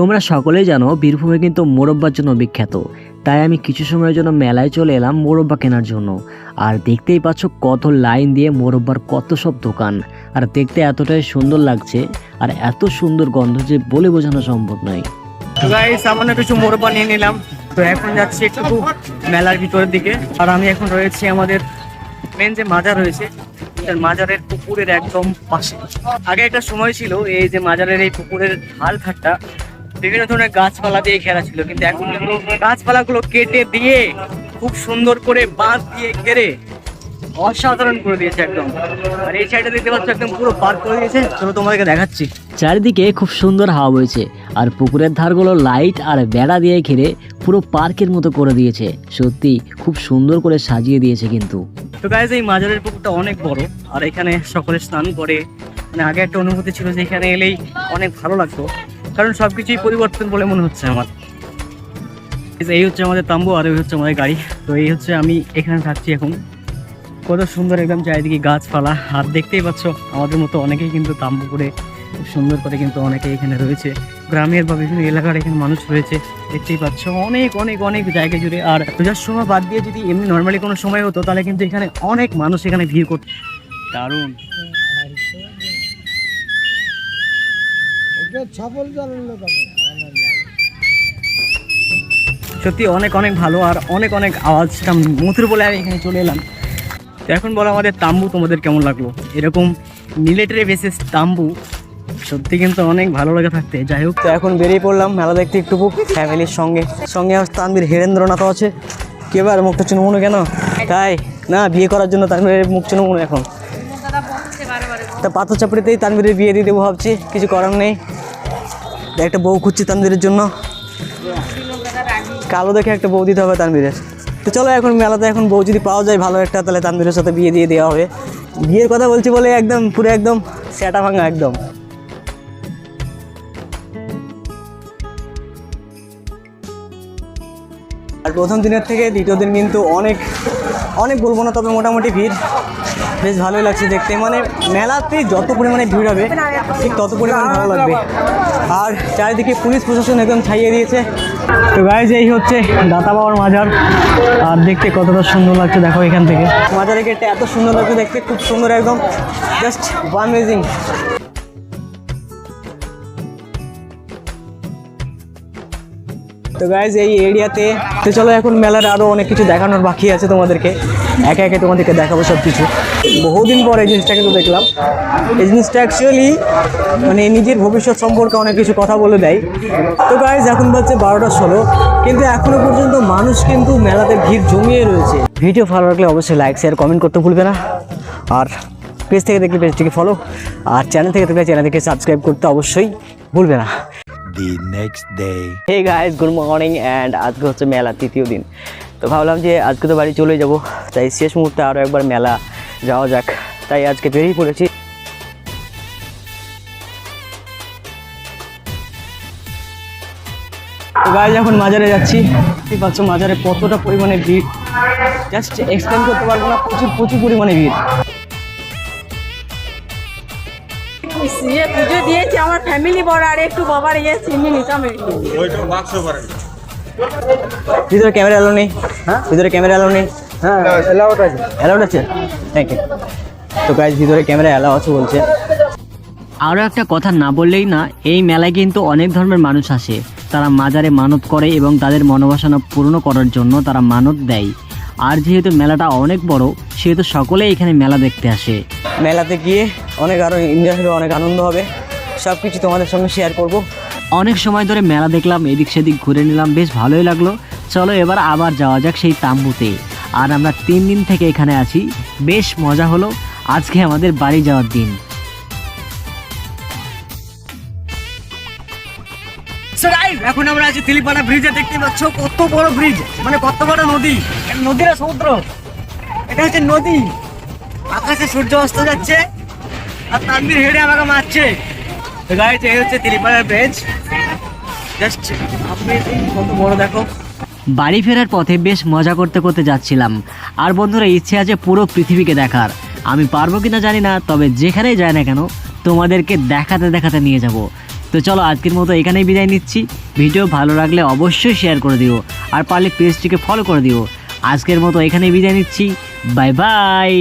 তোমরা সকলেই জানো বীরভূমে কিন্তু মোরব্বার জন্য বিখ্যাত। তাই আমি কিছু সময়ের জন্য মেলায় চলে এলাম মোরব্বা কেনার জন্য। আর দেখতেই পাচ্ছ কত লাইন দিয়ে মোরব্বার কত সব দোকান। আর দেখতে এতটাই সুন্দর লাগছে আর এত সুন্দর গন্ধ যে বলে বোঝানো সম্ভব নয়। সামান্য কিছু মোরব্বা নিয়ে নিলাম। তো এখন যাচ্ছি একটু মেলার ভিতরের দিকে। আর আমি এখন রয়েছি আমাদের মেন যে মাজার রয়েছে মাজারের পুকুরের একদম পাশে। আগে একটা সময় ছিল এই যে মাজারের এই পুকুরের হাল ঘাটটা বিভিন্ন ধরনের গাছপালা দিয়ে ঘেরা ছিল কিন্তু এখন গাছপালাগুলো কেটে দিয়ে খুব সুন্দর করে বাঁধ দিয়ে ঘেরে অসাধারণ করে দিয়েছে একদম। আর এই সাইডে দেখতে পাচ্ছ একদম পুরো পার্ক করে দিয়েছে। চলো তোমাদেরকে দেখাচ্ছি। চারিদিকে খুব সুন্দর হাওয়া বইছে আর পুকুরের ধারগুলো লাইট আর বেড়া দিয়ে ঘিরে পুরো পার্কের মতো করে দিয়েছে। সত্যি খুব সুন্দর করে সাজিয়ে দিয়েছে কিন্তু। তো গাইজ এই মাজারের পুকুরটা অনেক বড় আর এখানে সকলে স্নান করে। মানে আগে একটা অনুভূতি ছিল যে এখানে এলেই অনেক ভালো লাগতো। কারণ সব কিছুই পরিবর্তন বলে মনে হচ্ছে আমার। এই হচ্ছে আমাদের তাম্বু, আর এই হচ্ছে আমাদের গাড়ি। তো এই হচ্ছে আমি এখানে থাকছি এখন। কত সুন্দর একদম চারিদিকে গাছপালা। আর দেখতেই পাচ্ছ, আমাদের মতো অনেকেই কিন্তু তাম্বু করে, খুব সুন্দর করে কিন্তু অনেকে এখানে রয়েছে। গ্রামের বা বিভিন্ন এলাকার এখানে মানুষ রয়েছে, দেখতেই পাচ্ছ। অনেক অনেক অনেক জায়গা জুড়ে। আর পূজার সময় বাদ দিয়ে যদি এমনি নর্মালি কোনো সময় হতো, তাহলে কিন্তু এখানে অনেক মানুষ এখানে ভিড় করত। দারুণ। সত্যি অনেক অনেক ভালো আর অনেক অনেক আওয়াজটা মধুর বলে আমি এখানে চলে এলাম। তো এখন বলো আমাদের তাম্বু তোমাদের কেমন লাগল? এরকম মিলিটারি বেসিস তাম্বু সত্যি কিন্তু অনেক ভালো লাগে থাকতে। যাই হোক তো এখন বেরিয়ে পড়লাম মেলা দেখতে একটু ফ্যামিলির সঙ্গে। সঙ্গে আর তানবীর হেরেন্দ্রনাথ আছে। কেবার মুখটা চুনমুনো কেন? তাই না বিয়ে করার জন্য তানবীরের মুখ চুনমুনো এখন। তা পাথর চাপড়িতেই তানবীরের বিয়ে দিয়ে দেবো ভাবছি কিছু করার নেই। একটা বউ খুঁজছি তানবীরের জন্য। কালো দেখে একটা বউ দিতে হবে তানবীরের তো চলো এখন মেলাতে এখন বউ যদি পাওয়া যায় ভালো একটা, তাহলে তানবীরের সাথে বিয়ে দিয়ে দেওয়া হবে। বিয়ের কথা বলছি বলে একদম পুরো একদম সেটা ভাঙা একদম। আর প্রথম দিনের থেকে দ্বিতীয় দিন কিন্তু অনেক অনেক বলব না, তবে মোটামুটি ভিড়। বেশ ভালোই লাগছে দেখতে। মানে মেলাতে যত পরিমাণে ভিড় হবে, ঠিক তত পরিমাণে ভালো লাগবে। আর চারিদিকে পুলিশ প্রশাসন একদম ছাইয়ে দিয়েছে। তো গাইজ এই হচ্ছে দাতা বাবার মাজার। আর দেখতে কতটা সুন্দর লাগছে, দেখো এখান থেকে। মাজারে গেটটা এত সুন্দর লাগছে দেখতে, খুব সুন্দর একদম। জাস্ট অ্যামেজিং তো গাইজ এই এরিয়াতে, তো চলো এখন মেলার আরও অনেক কিছু দেখানোর বাকি আছে তোমাদেরকে। একে একে তোমাদেরকে দেখাবো সব কিছু বহুদিন পর এই জিনিসটা কিন্তু দেখলাম। এই জিনিসটা অ্যাকচুয়ালি মানে নিজের ভবিষ্যৎ সম্পর্কে অনেক কিছু কথা বলে দেয়। তো গাইজ এখন বাজছে বারোটা ষোলো। কিন্তু এখনও পর্যন্ত মানুষ কিন্তু মেলাতে ভিড় জমিয়ে রয়েছে। ভিডিও ভালো লাগলে অবশ্যই লাইক শেয়ার কমেন্ট করতে ভুলবে না। আর পেজ থেকে দেখলে পেজটিকে ফলো আর চ্যানেল থেকে দেখলে চ্যানেলটিকে সাবস্ক্রাইব করতে অবশ্যই ভুলবে না। The next day. Hey guys good morning and আজকে হচ্ছে মেলা তৃতীয় দিন। তো ভাবলাম যে আজকে তো বাড়ি চলে যাব, তাই শেষ মুহূর্তে আরও একবার মেলা যাওয়া যাক। তাই আজকে বেরিয়ে পড়েছি। গাইজ এখন মাজারে যাচ্ছি। দেখতে পাচ্ছ মাজারে কতটা পরিমাণে ভিড়। জাস্ট এক্সপ্লেন করতে পারব না, প্রচুর প্রচুর পরিমাণে ভিড়। ইয়ে পুজো দিয়েছি আমার ফ্যামিলি বড় আর একটু বাবার ইয়ে চিনি নিতাম একটু। ভিতরে ক্যামেরা এলো নেই? হ্যাঁ। ভিতরে ক্যামেরা এলো নেই? হ্যাঁ অ্যালাউড আছে। অ্যালাউড আছে? থ্যাংক ইউ তো গাইজ ভিতরে ক্যামেরা অ্যালাউ আছে বলছে। আরও একটা কথা না বললেই না এই মেলায় কিন্তু অনেক ধর্মের মানুষ আসে। তারা মাজারে মানত করে এবং তাদের মনোবাসনা পূর্ণ করার জন্য তারা মানত দেয়। আর যেহেতু মেলাটা অনেক বড় সেহেতু সকলেই এখানে মেলা দেখতে আসে। মেলাতে গিয়ে অনেক আরও এনজয় হবে অনেক আনন্দ হবে। সব কিছু তোমাদের সঙ্গে শেয়ার করব। অনেক সময় ধরে মেলা দেখলাম এদিক সেদিক ঘুরে নিলাম বেশ ভালোই লাগল। চলো এবার আবার যাওয়া যাক সেই তাম্বুতে। আর আমরা তিন দিন থেকে এখানে আছি। বেশ মজা হলো। আজকে আমাদের বাড়ি যাওয়ার দিন। এখন আমরা আছি তিলিপাড়া ব্রিজে দেখতে পাচ্ছ কত বড় ব্রিজ মানে কত বড় নদী। এটা নদী না সমুদ্র। এটা হচ্ছে নদী। আকাশে সূর্য অস্ত যাচ্ছে। আর তানবীর আমাকে মারছে। এই হচ্ছে ব্রিজ জাস্ট আপনি কত বড় দেখো। বাড়ি ফেরার পথে বেশ মজা করতে করতে যাচ্ছিলাম। আর বন্ধুরা, ইচ্ছে আছে পুরো পৃথিবীকে দেখার। আমি পারব কিনা জানি না, তবে যেখানেই যায় না কেন, তোমাদেরকে দেখাতে দেখাতে নিয়ে যাব। তো চলো, আজকের মতো এখানেই বিদায় নিচ্ছি। ভিডিও ভালো লাগলে অবশ্যই শেয়ার করে দিও। আর পারলে পেজটিকে ফলো করে দিও। আজকের মতো এখানেই বিদায় নিচ্ছি। Bye bye